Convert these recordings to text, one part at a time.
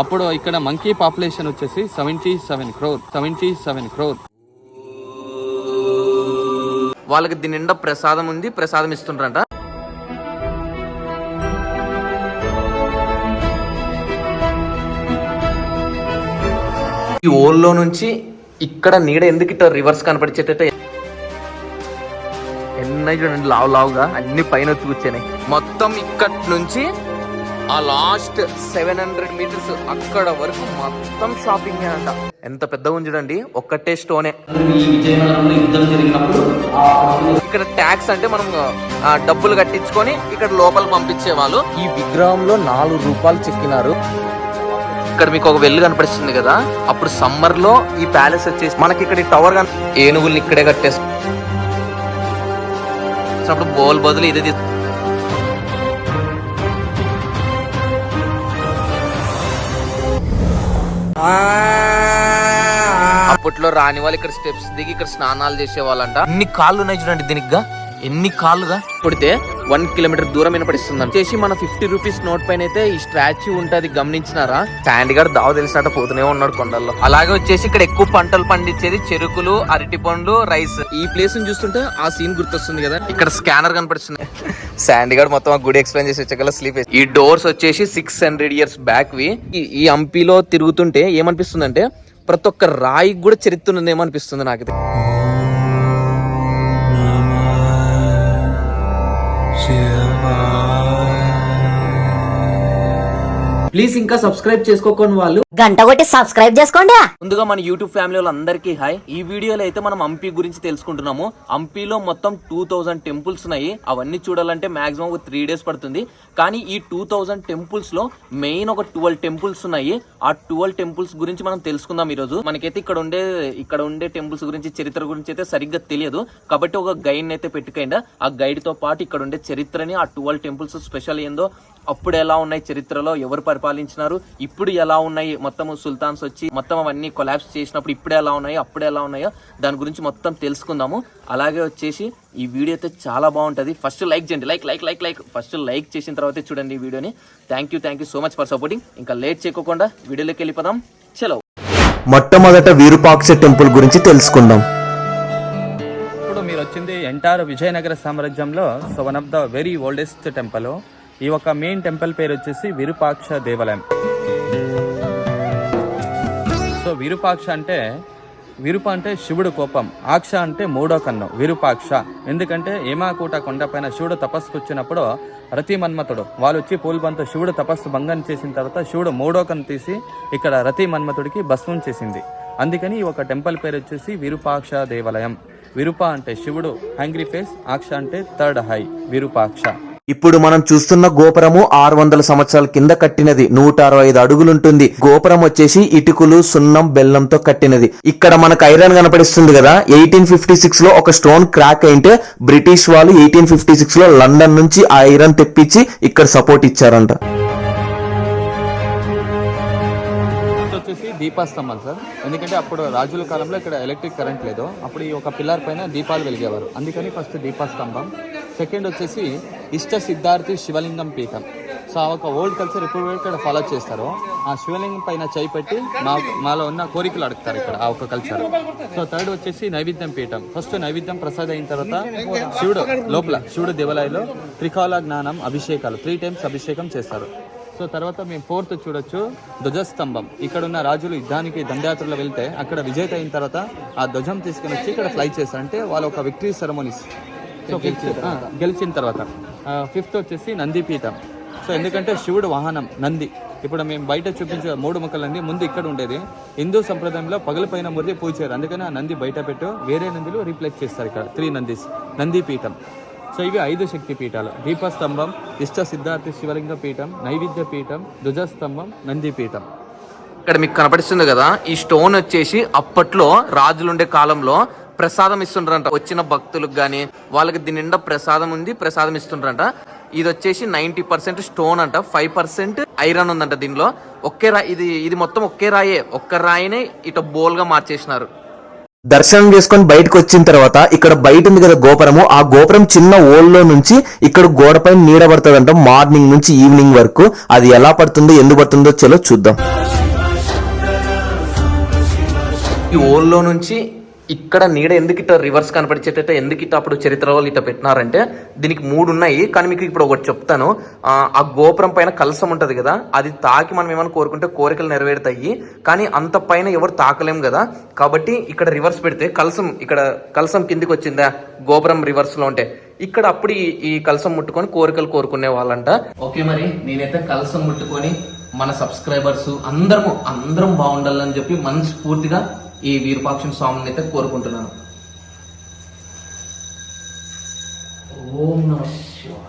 అప్పుడు ఇక్కడ monkey population వచ్చేసి seventy seven crore seventy seven crore వాళ్ళకి దీని నిండా ప్రసాదం ఉంది ప్రసాదం ఇస్తుంటారంట ఈ ఓల్లో నుంచి ఇక్కడ నీడ ఎందుకు ఇట్లా రివర్స్ కనపడిచేటట్టు? ఎన్నై చూడండి లావు లావుగా అన్ని పైన వచ్చి కూర్చున్నాయి. మొత్తం ఇక్కడ నుంచి ఆ లాస్ట్ సెవెన్ హండ్రెడ్ మీటర్స్ అక్కడ వరకు మొత్తం షాపింగ్ అంట. ఎంత పెద్దగా ఉంది చూడండి ఒక్కటే స్టోనే. ఇక్కడ ట్యాక్స్ అంటే మనం డబ్బులు కట్టించుకొని ఇక్కడ లోపల పంపించే వాళ్ళు ఈ విగ్రహంలో నాలుగు రూపాయలు చెక్కినారు. ఇక్కడ మీకు ఒక వెల్లు కనపడిస్తుంది కదా? అప్పుడు సమ్మర్లో ఈ ప్యాలెస్ వచ్చేసి మనకి ఇక్కడ ఈ టవర్ కన్ ఏనుగుల్ని ఇక్కడే కట్టేసి అప్పుడు బోల్ బదులు ఇదే అప్పట్లో రాని వాళ్ళు ఇక్కడ స్టెప్స్ దిగి ఇక్కడ స్నానాలు చేసే వాళ్ళంట ఎన్ని కాళ్ళు ఉన్నాయి చూడండి దీనికిగా ఎన్ని కాళ్ళుగా? పుడితే వన్ కిలోమీటర్ దూరం వినపడిస్తుంది చేసి మన ఫిఫ్టీ రూపీస్ నోట్ పైన అయితే ఈ స్టాచ్యూ ఉంటది గమనించినారా? శాండీ గారు దావ తెలిసినట్టు పోతూనే ఉన్నాడు కొండల్లో. అలాగే వచ్చేసి ఇక్కడ ఎక్కువ పంటలు పండించేది చెరుకులు అరటి పండ్లు రైస్. ఈ ప్లేస్ చూస్తుంటే ఆ సీన్ గుర్తొస్తుంది కదా. ఇక్కడ స్కానర్ కనపడుతుంది. శాండీ గారు మొత్తం ఆ గుడి ఎక్స్ప్లెయిన్ చేసి వచ్చాక స్లీప్ ఈ డోర్స్ వచ్చేసి సిక్స్ హండ్రెడ్ ఇయర్స్ బ్యాక్ వి. ఈ- హంపీలో తిరుగుతుంటే ఏమనిపిస్తుంది అంటే ప్రతి ఒక్క రాయికి కూడా చరిత్ర ఉందేమో అనిపిస్తుంది నాకైతే? ప్లీజ్ ఇంకా సబ్స్క్రైబ్ చేసుకోకుండా వాళ్ళు. గంట కొట్టి సబ్స్క్రైబ్ చేసుకోండి. ముందుగా మన యూట్యూబ్ ఫ్యామిలీ వాళ్ళందరికీ హాయ్. ఈ వీడియోలో అయితే మనం హంపి గురించి తెలుసుకుంటున్నాము. హంపీలో మొత్తం టూ థౌజండ్ టెంపుల్స్ ఉన్నాయి. అవన్నీ చూడాలంటే మాక్సిమం ఒక త్రీ డేస్ పడుతుంది. కానీ ఈ టూ థౌజండ్ టెంపుల్స్లో మెయిన్ ఒక ట్వెల్వ్ టెంపుల్స్ ఉన్నాయి. ఆ ట్వెల్వ్ టెంపుల్స్ గురించి మనం తెలుసుకుందాం ఈ రోజు మనకైతే ఇక్కడ ఉండే ఇక్కడ ఉండే టెంపుల్స్ గురించి చరిత్ర గురించి అయితే సరిగ్గా తెలియదు. కాబట్టి ఒక గైడ్ అయితే పెట్టుకైందా ఆ గైడ్తో పాటు ఇక్కడ ఉండే చరిత్రని ఆ ట్వెల్వ్ టెంపుల్స్ స్పెషల్ ఏందో అప్పుడు ఎలా ఉన్నాయి చరిత్రలో ఎవరు పరిపాలించినారు ఇప్పుడు ఎలా ఉన్నాయి మొత్తం సుల్తాన్స్ వచ్చి మొత్తం అవన్నీ కొలాబ్స్ చేసినప్పుడు ఇప్పుడు ఎలా ఉన్నాయో అప్పుడు ఎలా ఉన్నాయో దాని గురించి మొత్తం తెలుసుకుందాము. అలాగే వచ్చేసి ఈ వీడియో అయితే చాలా బాగుంటుంది. ఫస్ట్ లైక్ చేయండి. Like like like like first like చేసిన తర్వాత చూడండి ఈ వీడియోని. Thank you thank you so much for supporting ఇంకా లేట్ చేయకుండా వీడియోలోకి వెళ్ళిపోదాం. చలో మొట్టమొదట విరూపాక్ష టెంపుల్ గురించి తెలుసుకుందాం. ఇప్పుడు మీరు వచ్చింది ఎంటార్ విజయనగర సామ్రాజ్యంలో so one of the very oldest temple ఈ ఒక మెయిన్ టెంపుల్ పేరు వచ్చేసి విరూపాక్ష దేవాలయం. విరూపాక్ష అంటే విరూప అంటే శివుడు కోపం ఆక్ష అంటే మూడో కన్ను విరూపాక్ష. ఎందుకంటే ఏమాకూట కొండపైన శివుడు తపస్సుకు వచ్చినప్పుడు రతి మన్మతుడు వాళ్ళు వచ్చి పూల్బంతో శివుడు తపస్సు భంగం చేసిన తర్వాత శివుడు మూడో కన్ను తీసి ఇక్కడ రతి మన్మతుడికి భస్మం చేసింది. అందుకని ఈ ఒక టెంపుల్ పేరు వచ్చేసి విరూపాక్ష దేవాలయం. విరూప అంటే శివుడు హ్యాంగ్రీ ఫేస్ ఆక్ష అంటే థర్డ్ హై విరూపాక్ష. ఇప్పుడు మనం చూస్తున్న గోపురము ఆరు వందల సంవత్సరాల కింద కట్టినది. నూట అరవై ఐదు అడుగులుంటుంది. గోపురం వచ్చేసి ఇటుకులు సున్నం బెల్లంతో కట్టినది. ఇక్కడ మనకు ఐరన్ కనపడిస్తుంది కదా. ఎయిటీన్ ఫిఫ్టీ సిక్స్లో ఒక స్టోన్ క్రాక్ అయింటే. బ్రిటిష్ వాళ్ళు ఎయిటీన్ ఫిఫ్టీ సిక్స్లో లండన్ నుంచి ఆ ఐరన్ తెప్పించి ఇక్కడ సపోర్ట్ ఇచ్చారంట. వచ్చేసి దీపాస్తంభాలు సార్. ఎందుకంటే అప్పుడు రాజుల కాలంలో ఇక్కడ ఎలక్ట్రిక్ కరెంట్ లేదు. అప్పుడు ఈ ఒక పిల్లర్ పైన దీపాలు వెలిగేవారు. అందుకని ఫస్ట్ దీపాస్తంభం. సెకండ్ వచ్చేసి ఇష్ట సిద్ధార్థి శివలింగం పీఠం. సో ఆ ఒక ఓల్డ్ కల్చర్ ఇప్పుడు ఇక్కడ ఫాలో చేస్తారు. ఆ శివలింగం పైన చేయి పెట్టి మా మాలో ఉన్న కోరికలు అడుగుతారు ఇక్కడ ఆ ఒక కల్చర్ సో థర్డ్ వచ్చేసి నైవేద్యం పీఠం. ఫస్ట్ నైవేద్యం ప్రసాద్ అయిన తర్వాత శివుడు లోపల శివుడు దేవాలయంలో త్రికాల జ్ఞానం అభిషేకాలు త్రీ టైమ్స్ అభిషేకం చేస్తారు. సో తర్వాత మేము ఫోర్త్ చూడొచ్చు ధ్వజస్తంభం. ఇక్కడ ఉన్న రాజులు యుద్ధానికి దండయాత్రలో వెళ్తే అక్కడ విజేత అయిన తర్వాత ఆ ధ్వజం తీసుకుని వచ్చి ఇక్కడ ఫ్లై చేస్తారు. అంటే వాళ్ళ ఒక విక్టరీ సెరమోనీస్ సో ఫిఫ్త్ ఆ, గెలిచిన తర్వాత. ఫిఫ్త్ వచ్చేసి నందిపీఠం సో ఎందుకంటే శివుడు వాహనం నంది. ఇప్పుడు మేము బయట చూపించే మూడు మొక్కలన్నీ ముందు ఇక్కడ ఉండేది. హిందూ సంప్రదాయంలో పగలపైన మురిది పూజారు. అందుకని ఆ నంది బయట పెట్టు వేరే నందులు రీప్లేస్ చేస్తారు ఇక్కడ త్రీ నందీస్. నందిపీఠం సో ఇవి ఐదు శక్తి పీఠాలు. దీపస్తంభం ఇష్ట సిద్ధార్థ శివలింగ పీఠం నైవేద్య పీఠం ధ్వజస్తంభం నంది పీఠం. ఇక్కడ మీకు కనపడిస్తుంది కదా ఈ స్టోన్ వచ్చేసి అప్పట్లో రాజులుండే కాలంలో ప్రసాదం ఇస్తుండ్రంట. వచ్చిన భక్తులకు గాని వాళ్ళకి దీని నిండా ప్రసాదం ఉంది ప్రసాదం ఇస్తుండ్రంట. ఇది వచ్చేసి నైన్టీ పర్సెంట్ స్టోన్ అంట. ఫైవ్ పర్సెంట్ ఐరన్ ఉందంట దీనిలో. ఒకే రా ఇది ఇది మొత్తం ఒకే రాయే. ఒక్క రాయినే ఇట బోల్గా మార్చేసినారు. దర్శనం చేసుకొని బయటకు వచ్చిన తర్వాత ఇక్కడ బయట ఉంది కదా గోపురము ఆ గోపురం చిన్న ఓల్లో నుంచి ఇక్కడ గోడపై నీడ పడుతుందంట. మార్నింగ్ నుంచి ఈవినింగ్ వరకు. అది ఎలా పడుతుందో ఎందుకు పడుతుందో చలో చూద్దాం. ఈ ఓల్లో నుంచి ఇక్కడ నీడ ఎందుకు ఇట్లా రివర్స్ కనపడిచేటట్టు ఎందుకు ఇట్లా అప్పుడు చరిత్ర వాళ్ళు ఇట్లా పెట్టినారంటే దీనికి మూడు ఉన్నాయి కానీ మీకు ఇప్పుడు ఒకటి చెప్తాను. ఆ, గోపురం పైన కలసం ఉంటుంది కదా అది తాకి మనం ఏమైనా కోరుకుంటే కోరికలు నెరవేరుతాయి కానీ అంత పైన ఎవరు తాకలేం కదా. కాబట్టి ఇక్కడ రివర్స్ పెడితే కలసం ఇక్కడ కలసం కిందికి వచ్చిందా గోపురం రివర్స్లో ఉంటే. ఇక్కడ అప్పుడు ఈ- ఈ కలసం ముట్టుకొని కోరికలు కోరుకునే వాళ్ళంట. ఓకే మరి నేనైతే కలసం ముట్టుకొని మన సబ్స్క్రైబర్స్ అందరము అందరం బాగుండాలని చెప్పి మనస్ఫూర్తిగా ఈ వీరపాక్షం స్వామిని అయితే కోరుకుంటున్నాను. ఓం నమ శివాయ.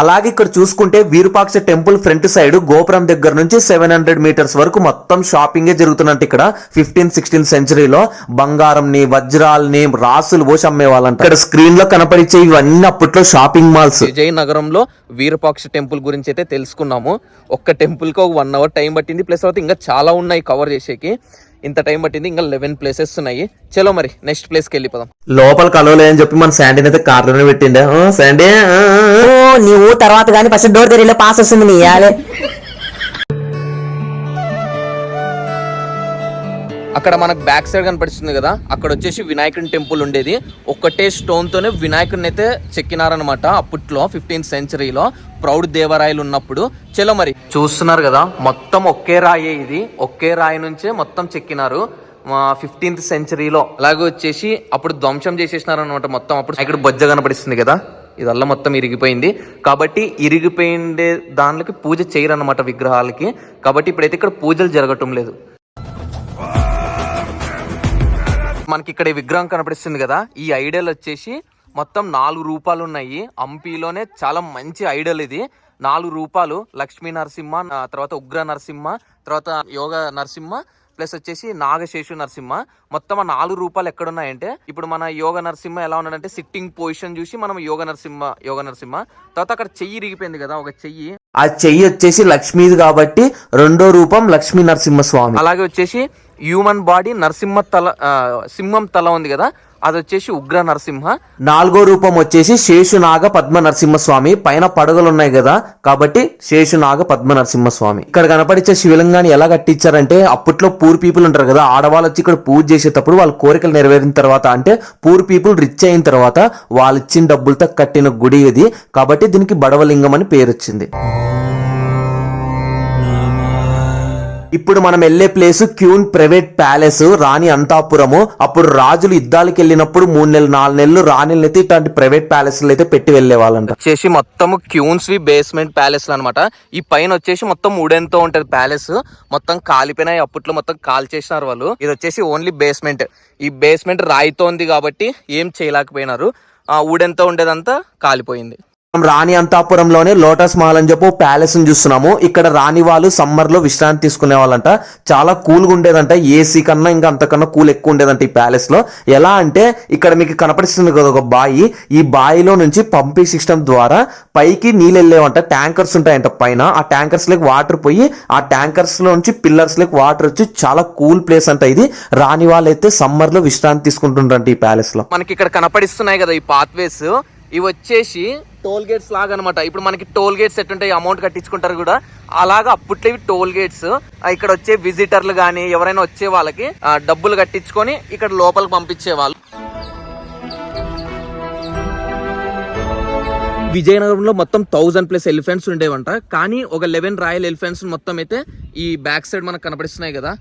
అలాగే ఇక్కడ చూసుకుంటే వీరుపాక్ష టెంపుల్ ఫ్రంట్ సైడ్ గోపురం దగ్గర నుంచి సెవెన్ హండ్రెడ్ మీటర్స్ వరకు మొత్తం షాపింగే జరుగుతున్నట్టు ఇక్కడ ఫిఫ్టీన్ సిక్స్టీన్ సెంచరీలో బంగారంని వజ్రాల్ని రాసులు పోసి అమ్మే వాళ్ళంట ఇక్కడ స్క్రీన్లో కనపడిచే ఇవన్నీ అప్పట్లో షాపింగ్ మాల్స్. విజయనగరంలో వీరపాక్ష టెంపుల్ గురించి అయితే తెలుసుకున్నాము. ఒక్క టెంపుల్కి ఒక వన్ అవర్ టైం పట్టింది. ప్లస్ తర్వాత ఇంకా చాలా ఉన్నాయి కవర్ చేసేకి. ఇంత టైం పట్టింది ఇంకా లెవెన్ ప్లేసెస్ ఉన్నాయి. చలో మరి నెక్స్ట్ ప్లేస్కి వెళ్ళిపోదాం. లోపల కలవలే అని చెప్పి మన శాండీని అయితే కార్లోనే పెట్టిండే. ఆ, శాండీ? ఆ, ఆ, ఆ. ఓ నీవు తర్వాత గానీ ఫస్ట్ డోర్ తెరిలో పాస్ వస్తుంది నీ అక్కడ మనకు బ్యాక్ సైడ్ కనిపిస్తుంది కదా అక్కడ వచ్చేసి వినాయకుని టెంపుల్ ఉండేది. ఒక్కటే స్టోన్తోనే వినాయకుడిని అయితే చెక్కినారనమాట అప్పట్లో ఫిఫ్టీన్త్ సెంచరీలో ప్రౌఢ దేవరాయలు ఉన్నప్పుడు. చలో మరి చూస్తున్నారు కదా మొత్తం ఒకే రాయే ఇది. ఒకే రాయి నుంచే మొత్తం చెక్కినారు. ఫిఫ్టీన్త్ సెంచరీలో అలాగే వచ్చేసి అప్పుడు ధ్వంసం చేసేసినారు అనమాట మొత్తం. అప్పుడు ఇక్కడ బొజ్జ కనపడిస్తుంది కదా ఇదల్లా మొత్తం ఇరిగిపోయింది. కాబట్టి ఇరిగిపోయిండే దానికి పూజ చేయరన్నమాట విగ్రహాలకి. కాబట్టి ఇప్పుడైతే ఇక్కడ పూజలు జరగటం లేదు. మనకి ఇక్కడ విగ్రహం కనపడిస్తుంది కదా ఈ ఐడల్ వచ్చేసి మొత్తం నాలుగు రూపాలు ఉన్నాయి. హంపీలోనే చాలా మంచి ఐడల్ ఇది. నాలుగు రూపాలు లక్ష్మీ నరసింహ తర్వాత ఉగ్ర నరసింహ తర్వాత యోగ నరసింహ ప్లస్ వచ్చేసి నాగశేషు నరసింహ. మొత్తం ఆ నాలుగు రూపాలు ఎక్కడున్నాయంటే ఇప్పుడు మన యోగ నరసింహ ఎలా ఉన్నాడంటే సిట్టింగ్ పొజిషన్ చూసి మనం యోగ నరసింహ యోగ నరసింహ. తర్వాత అక్కడ చెయ్యి ఇరిగిపోయింది కదా ఒక చెయ్యి. ఆ చెయ్యి వచ్చేసి లక్ష్మీది కాబట్టి రెండో రూపం లక్ష్మీ నరసింహస్వామి అలాగే వచ్చేసి హ్యూమన్ బాడీ నరసింహ తల సింహం తల ఉంది కదా అది వచ్చేసి ఉగ్ర నరసింహ. నాలుగో రూపం వచ్చేసి శేషునాగ పద్మ నరసింహస్వామి పైన పడగలు ఉన్నాయి కదా కాబట్టి శేషునాగ పద్మ నరసింహస్వామి ఇక్కడ కనపడించే శివలింగాన్ని ఎలా కట్టించారంటే అప్పట్లో పూర్ పీపుల్ ఉంటారు కదా ఆడవాళ్ళు వచ్చి ఇక్కడ పూజ చేసేటప్పుడు వాళ్ళ కోరికలు నెరవేరిన తర్వాత అంటే పూర్ పీపుల్ రిచ్ అయిన తర్వాత వాళ్ళు ఇచ్చిన డబ్బులతో కట్టిన గుడి ఇది. కాబట్టి దీనికి బడవలింగం అని పేరు వచ్చింది ఇప్పుడు మనం వెళ్ళే ప్లేస్ క్యూన్ ప్రైవేట్ ప్యాలెస్ రాణి అంతాపురము. అప్పుడు రాజులు యుద్ధాలకు వెళ్ళినప్పుడు మూడు నెలలు నాలుగు నెలలు రాణిలను అయితే ఇట్లాంటి ప్రైవేట్ ప్యాలెస్ అయితే పెట్టి వెళ్ళే వాళ్ళంట వచ్చేసి మొత్తం క్యూన్స్ వి బేస్మెంట్ ప్యాలెస్ అనమాట ఈ పైన వచ్చేసి మొత్తం వుడెన్తో ఉంటది ప్యాలెస్. మొత్తం కాలిపోయినాయి అప్పట్లో మొత్తం కాల్ చేసినారు వాళ్ళు. ఇది వచ్చేసి ఓన్లీ బేస్మెంట్. ఈ బేస్మెంట్ రాయితో ఉంది కాబట్టి ఏం చేయలేకపోయినారు. ఆ వుడెన్ ఉండేదంతా కాలిపోయింది. మనం రాణి అంతాపురంలోనే లోటస్ మహల్ అని చెప్పి ప్యాలెస్ని చూస్తున్నాము. ఇక్కడ రాణి వాళ్ళు సమ్మర్లో విశ్రాంతి తీసుకునే వాళ్ళంట. చాలా కూల్గా ఉండేదంట. ఏసీ కన్నా ఇంకా అంతకన్నా కూల్ ఎక్కువ ఉండేదంట ఈ ప్యాలెస్లో. ఎలా అంటే ఇక్కడ మీకు కనపడిస్తుంది కదా ఒక బాయి. ఈ బాయిలో నుంచి పంపింగ్ సిస్టమ్ ద్వారా పైకి నీళ్ళు వెళ్ళేవంట. ట్యాంకర్స్ ఉంటాయంట పైన. ఆ ట్యాంకర్స్లోకి వాటర్ పోయి ఆ ట్యాంకర్స్లో నుంచి పిల్లర్స్లోకి వాటర్ వచ్చి చాలా కూల్ ప్లేస్ అంట ఇది. రాణి వాళ్ళు అయితే సమ్మర్లో విశ్రాంతి తీసుకుంటుంటారంట ఈ ప్యాలెస్లో. మనకి ఇక్కడ కనపడిస్తున్నాయి కదా ఈ పాత్వేస్. ఇవి వచ్చేసి టోల్ గేట్స్ లాగా అనమాట ఇప్పుడు మనకి టోల్ గేట్స్ ఎట్టుంటాయి అమౌంట్ కట్టించుకుంటారు కూడా అలాగా అప్పట్లో ఇవి టోల్ గేట్స్. ఇక్కడ వచ్చే విజిటర్లు కానీ ఎవరైనా వచ్చే వాళ్ళకి డబ్బులు కట్టించుకొని ఇక్కడ లోపలికి పంపించే వాళ్ళు విజయనగరంలో మొత్తం థౌజండ్ ప్లస్ ఎలిఫెంట్స్ ఉండేవంట. కానీ ఒక లెవెన్ రాయల్ ఎలిఫెంట్స్ మొత్తం అయితే ఈ బ్యాక్ సైడ్ మనకు కనపడిస్తున్నాయి కదా.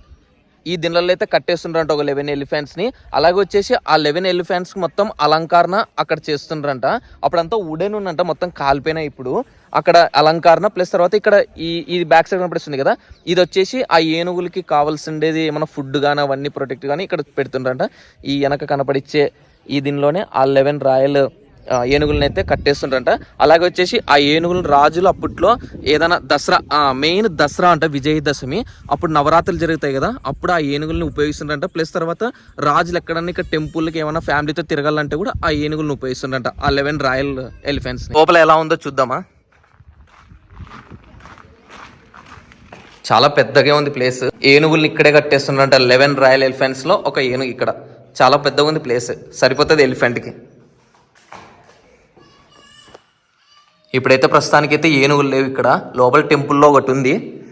ఈ దినాల్లో అయితే కట్టేస్తుండ్రంట ఒక లెవెన్ ఎలిఫెంట్స్ని. అలాగే వచ్చేసి ఆ లెవెన్ ఎలిఫెంట్స్ మొత్తం అలంకరణ అక్కడ చేస్తుండ్రంట. అప్పుడంతా ఉడెన్ ఉందంట మొత్తం కాలిపోయినాయి ఇప్పుడు. అక్కడ అలంకరణ ప్లస్ తర్వాత ఇక్కడ ఈ ఈ బ్యాక్ సైడ్ కనపడిస్తుంది కదా. ఇది వచ్చేసి ఆ ఏనుగులకి కావాల్సిండేది ఏమైనా ఫుడ్ కానీ అవన్నీ ప్రొటెక్ట్ కానీ ఇక్కడ పెడుతుండ్రంట. ఈ వెనక కనపడిచ్చే ఈ దీనిలోనే ఆ లెవెన్ రాయల్ ఏనుగులను అయితే కట్టేస్తుంటారంట అలాగే వచ్చేసి ఆ ఏనుగులు రాజులు అప్పట్లో ఏదైనా దసరా మెయిన్ దసరా అంట విజయదశమి. అప్పుడు నవరాత్రులు జరుగుతాయి కదా అప్పుడు ఆ ఏనుగులను ఉపయోగిస్తుంటారంట ప్లస్ తర్వాత రాజులు ఎక్కడన్నా ఇక్కడ టెంపుల్కి ఏమైనా ఫ్యామిలీతో తిరగాలంటే కూడా ఆ ఏనుగులను ఉపయోగిస్తుంటారంట ఆ లెవెన్ రాయల్ ఎలిఫెంట్స్ లోపల ఎలా ఉందో చూద్దామా? చాలా పెద్దగా ఉంది ప్లేస్. ఏనుగుల్ని ఇక్కడే కట్టేస్తున్నారంట లెవెన్ రాయల్ ఎలిఫెంట్స్లో ఒక ఏనుగు ఇక్కడ. చాలా పెద్దగా ఉంది ప్లేస్. సరిపోతుంది ఎలిఫెంట్కి. ఇప్పుడైతే ప్రస్తుతానికైతే ఏనుగులు లేవు ఇక్కడ. లోపల టెంపుల్లో ఒకటి ఉంది.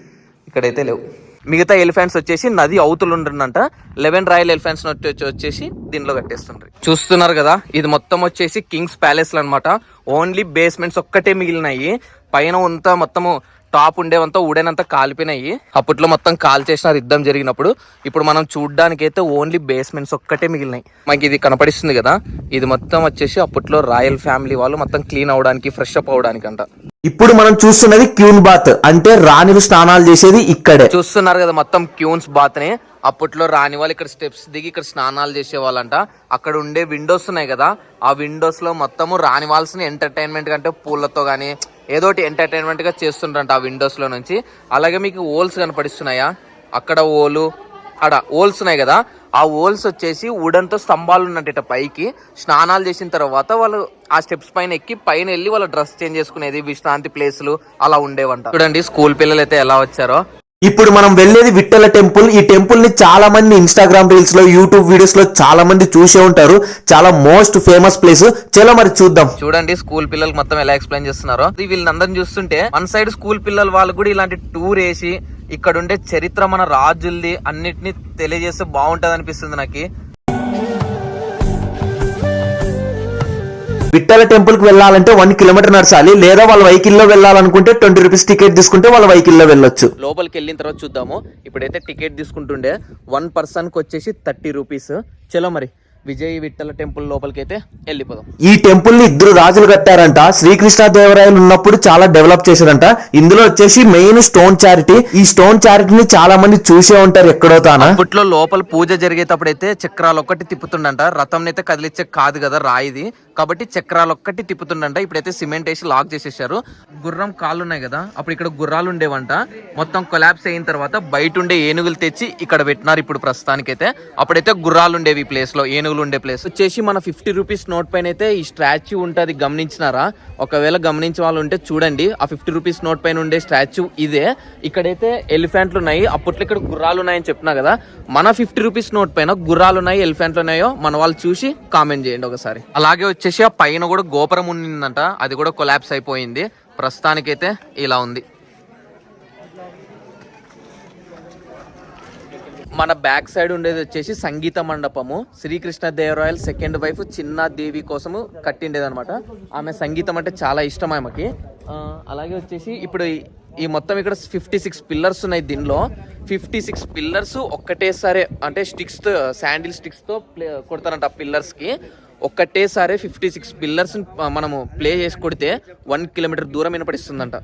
ఇక్కడైతే లేవు. మిగతా ఎలిఫెంట్స్ వచ్చేసి నది అవుతులు ఉంటుందంట. లెవెన్ రాయల్ ఎలిఫెంట్స్ వచ్చేసి దీనిలో కట్టేస్తుండ్రు. చూస్తున్నారు కదా ఇది మొత్తం వచ్చేసి కింగ్స్ ప్యాలెస్లు అనమాట ఓన్లీ బేస్మెంట్స్ ఒక్కటే మిగిలినాయి. పైన అంతా మొత్తము టాప్ ఉండేవంతా ఊడేనంతా కాలిపోయినాయి. అప్పట్లో మొత్తం కాల్ చేసినారు యుద్ధం జరిగినప్పుడు ఇప్పుడు మనం చూడ్డానికి అయితే ఓన్లీ బేస్మెంట్స్ ఒక్కటే మిగిలినాయి. మనకి ఇది కనపడిస్తుంది కదా ఇది మొత్తం వచ్చేసి అప్పట్లో రాయల్ ఫ్యామిలీ వాళ్ళు మొత్తం క్లీన్ అవడానికి ఫ్రెష్ అప్ అవడానికి అంట ఇప్పుడు మనం చూస్తున్నది క్యూన్ బాత్ అంటే రాణిలు స్నానాలు చేసేది ఇక్కడే. చూస్తున్నారు కదా మొత్తం క్యూన్స్ బాత్ని అప్పట్లో రాని వాళ్ళు ఇక్కడ స్టెప్స్ దిగి ఇక్కడ స్నానాలు చేసేవాళ్ళంట. అక్కడ ఉండే విండోస్ ఉన్నాయి కదా ఆ విండోస్లో మొత్తము రాని వాళ్ళసిన ఎంటర్టైన్మెంట్ కంటే పూలతో గానీ ఏదో ఎంటర్టైన్మెంట్గా ఎంటర్టైన్మెంట్గా చేస్తుంటారంట ఆ విండోస్లో నుంచి. అలాగే మీకు ఓల్స్ కనపడిస్తున్నాయా? అక్కడ ఓలు అక్కడ ఓల్స్ ఉన్నాయి కదా? ఆ ఓల్స్ వచ్చేసి వుడన్తో స్తంభాలు ఉన్నట్ట పైకి. స్నానాలు చేసిన తర్వాత వాళ్ళు ఆ స్టెప్స్ పైన ఎక్కి పైన వెళ్ళి వాళ్ళ డ్రెస్ చేంజ్ చేసుకునేది విశ్రాంతి ప్లేసులు అలా ఉండేవంట. చూడండి స్కూల్ పిల్లలు అయితే ఎలా వచ్చారో. ఇప్పుడు మనం వెళ్ళేది విట్టల టెంపుల్. ఈ టెంపుల్ని చాలా మంది ఇన్స్టాగ్రామ్ రీల్స్లో యూట్యూబ్ వీడియోస్లో చాలా మంది చూసే ఉంటారు. చాలా మోస్ట్ ఫేమస్ ప్లేస్. చాలా మరి చూద్దాం. చూడండి స్కూల్ పిల్లలకు మొత్తం ఎలా ఎక్స్ప్లెయిన్ చేస్తున్నారో. వీళ్ళందరిని చూస్తుంటే వన్ సైడ్ స్కూల్ పిల్లలు వాళ్ళు కూడా ఇలాంటి టూర్ వేసి ఇక్కడ ఉండే చరిత్ర మన రాజుల్ది అన్నిటిని తెలియజేస్తే బాగుంటది అనిపిస్తుంది నాకు. విఠల టెంపుల్కి వెళ్ళాలంటే వన్ కిలోమీటర్ నడచాలి. లేదా వాళ్ళ వెహికల్లో వెళ్ళాలనుకుంటే ట్వంటీ రూపీస్ టికెట్ తీసుకుంటే వాళ్ళ వెహికల్లో వెళ్ళొచ్చు. లోపలికి వెళ్ళిన తర్వాత చూద్దాము. ఇప్పుడైతే టికెట్ తీసుకుంటుండే. వన్ పర్సన్కి వచ్చేసి థర్టీ రూపీస్. చలో మరి. విజయ్ విఠల టెంపుల్ లోపలికి అయితే వెళ్ళిపోదాం. ఈ టెంపుల్ని ఇద్దరు రాజులు కట్టారంట. శ్రీకృష్ణదేవరాయలు ఉన్నప్పుడు చాలా డెవలప్ చేశారంట. ఇందులో వచ్చేసి మెయిన్ స్టోన్ చారిటీ. ఈ స్టోన్ చారిటీని చాలా మంది చూసే ఉంటారు ఎక్కడో తానా. అప్పట్లో లోపల పూజ జరిగేటప్పుడు అయితే చక్రాలు ఒక్కటి తిప్పుతుండంట. రథం అయితే కదిలిచ్చే కాదు కదా రాయిది. కాబట్టి చక్రాలు ఒక్కటి తిప్పుతుండంట. ఇప్పుడైతే సిమెంట్ వేసి లాక్ చేసేసారు గుర్రం కాళ్ళు ఉన్నాయి కదా అప్పుడు ఇక్కడ గుర్రాలు ఉండేవంట. మొత్తం కొలాప్స్ అయిన తర్వాత బయట ఉండే ఏనుగులు తెచ్చి ఇక్కడ పెట్టినారు ఇప్పుడు ప్రస్తుతానికైతే. అప్పుడైతే గుర్రాలు ఉండేవి ఈ ప్లేస్లో. ఏనుగులు ఉండే ప్లేస్ వచ్చేసి మన ఫిఫ్టీ రూపీస్ నోట్ పైన అయితే ఈ స్టాచ్యూ ఉంటది గమనించినారా? ఒకవేళ గమనించే వాళ్ళు ఉంటే చూడండి ఆ ఫిఫ్టీ రూపీస్ నోట్ పైన ఉండే స్టాచ్యూ ఇదే. ఇక్కడైతే ఎలిఫెంట్లు ఉన్నాయి అప్పట్లో ఇక్కడ గుర్రాలు ఉన్నాయని చెప్పినా కదా మన ఫిఫ్టీ రూపీస్ నోట్ పైన గుర్రాలు ఉన్నాయి ఎలిఫెంట్లు ఉన్నాయో మన వాళ్ళు చూసి కామెంట్ చేయండి ఒకసారి. అలాగే వచ్చేసి ఆ పైన కూడా గోపురం ఉన్నిందంట అది కూడా కొలాప్స్ అయిపోయింది. ప్రస్తుతానికైతే ఇలా ఉంది. మన బ్యాక్ సైడ్ ఉండేది వచ్చేసి సంగీత మండపము. శ్రీకృష్ణ దేవరాయల్ సెకండ్ వైఫ్ చిన్న దేవి కోసము కట్టిండేది అనమాట ఆమె సంగీతం అంటే చాలా ఇష్టం ఆమెకి. అలాగే వచ్చేసి ఇప్పుడు ఈ- మొత్తం ఇక్కడ ఫిఫ్టీ సిక్స్ పిల్లర్స్ ఉన్నాయి దీనిలో. ఫిఫ్టీ సిక్స్ పిల్లర్స్ ఒక్కటేసారి అంటే స్టిక్స్తో శాండిల్ స్టిక్స్తో ప్లే కొడతారంట ఆ పిల్లర్స్కి ఒక్కటేసారి ఫిఫ్టీ సిక్స్ పిల్లర్స్ మనము ప్లే చేసి కొడితే వన్ కిలోమీటర్ దూరం వినపడిస్తుందంట.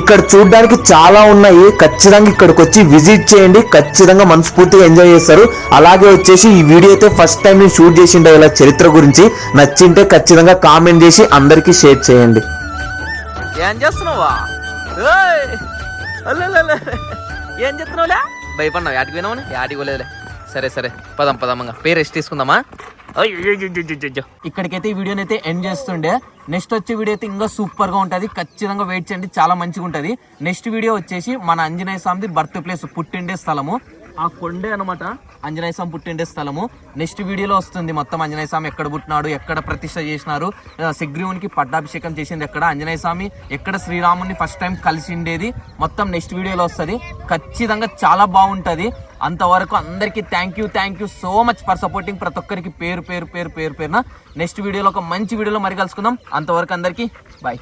ఇక్కడ చూడడానికి చాలా ఉన్నాయి. ఖచ్చితంగా ఇక్కడికి వచ్చి విజిట్ చేయండి. ఖచ్చితంగా మనస్ఫూర్తిగా ఎంజాయ్ చేస్తారు. అలాగే వచ్చేసి ఈ వీడియో అయితే ఫస్ట్ టైం నేను షూట్ చేసిండే ఇలా చరిత్ర గురించి. నచ్చింటే ఖచ్చితంగా కామెంట్ చేసి అందరికీ షేర్ చేయండి. ఏం చేస్తున్నావా? ఏం చేస్తున్నావులే భయపడినావు యాటికి పోయినావు యాటికి పోలేదులే సరే సరే పదం పదమ్మంగా పేరు రెస్ట్ తీసుకుందామా ఇక్కడికైతే ఈ వీడియోని అయితే ఎండ్ చేస్తుండే నెక్స్ట్ వచ్చే వీడియో అయితే ఇంకా సూపర్గా ఉంటుంది ఖచ్చితంగా వెయిట్ చేయండి చాలా మంచిగా ఉంటుంది నెక్స్ట్ వీడియో వచ్చేసి మన అంజనేయ స్వామిది బర్త్ ప్లేస్ పుట్టిండే స్థలము ఆ కొండే అనమాట ఆంజనేయ స్వామి పుట్టిండే స్థలము నెక్స్ట్ వీడియోలో వస్తుంది మొత్తం ఆంజనేయ స్వామి ఎక్కడ పుట్టినాడు ఎక్కడ ప్రతిష్ట చేసినారు సిగ్రీవునికి శగ్రీవునికి పట్టాభిషేకం చేసింది ఎక్కడ ఆంజనేయ స్వామి ఎక్కడ శ్రీరాముని ఫస్ట్ టైం కలిసిండేది మొత్తం నెక్స్ట్ వీడియోలో వస్తుంది ఖచ్చితంగా చాలా బాగుంటుంది అంతవరకు అందరికీ thank you thank you so much for supporting ప్రతి ఒక్కరికి పేరు పేరు పేరు పేరు పేరున. నెక్స్ట్ వీడియోలో ఒక మంచి వీడియోలో మరి కలుసుకుందాం అంతవరకు అందరికీ బాయ్